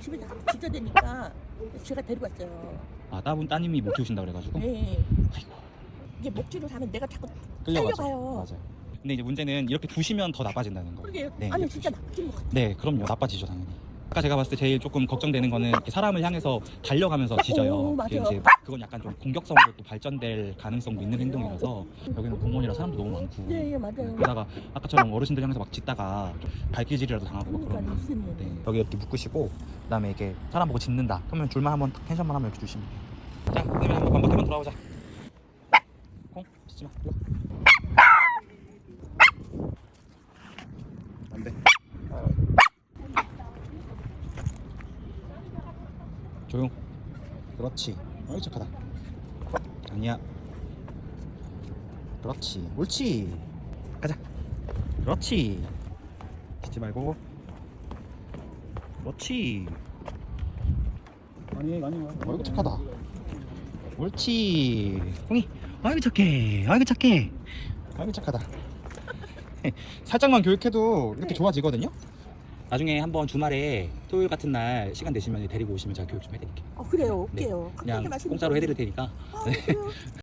집에 다 지저대니까 제가 데리고 왔어요. 아 따분 따님이 못 키우신다 그래가지고 네. 아이고 이게 목줄을 하면 내가 자꾸 끌려가죠. 끌려가요. 맞아요. 근데 이제 문제는 이렇게 두시면 더 나빠진다는 거예요. 그러게 네, 아니 이렇게 진짜 나쁜 것 같아. 네, 그럼요. 나빠지죠 당연히. 아까 제가 봤을 때 제일 조금 걱정되는 거는 이렇게 사람을 향해서 달려가면서 짖어요. 오, 그게 맞아요. 이제 그건 약간 좀 공격성으로 또 발전될 가능성도 있는 행동이라서 여기는 공원이라 사람도 너무 많고. 네, 예, 맞아요. 게다가 아까처럼 어르신들 향해서 막 짖다가 좀 발길질이라도 당하고 막 그러니까 그러면 무슨 네, 여기 이렇게 묶으시고 그다음에 이렇게 사람 보고 짖는다. 그러면 줄만 한번 탁 텐션만 한번 이렇게 주시면 돼요. 자, 그러면 한번 반복 한번 돌아오자. 콩 짖지 마. 일로 와. 안 돼. 조용. 그렇지. 어이 착하다. 아니야. 그렇지. 옳지. 가자. 그렇지. 짖지 말고. 그렇지. 아니 아니 어이구 착하다. 옳지. 콩이. 아이고 착해. 아이고 착해. 아이고 착하다. 살짝만 교육해도 이렇게 좋아지거든요. 나중에 한번 주말에 토요일 같은 날 시간 되시면 데리고 오시면 제가 교육 좀 해드릴게요. 어, 그래요. 네. 올게요. 그냥 그렇게 말씀해 공짜로 해드릴. 테니까 아, 그래요.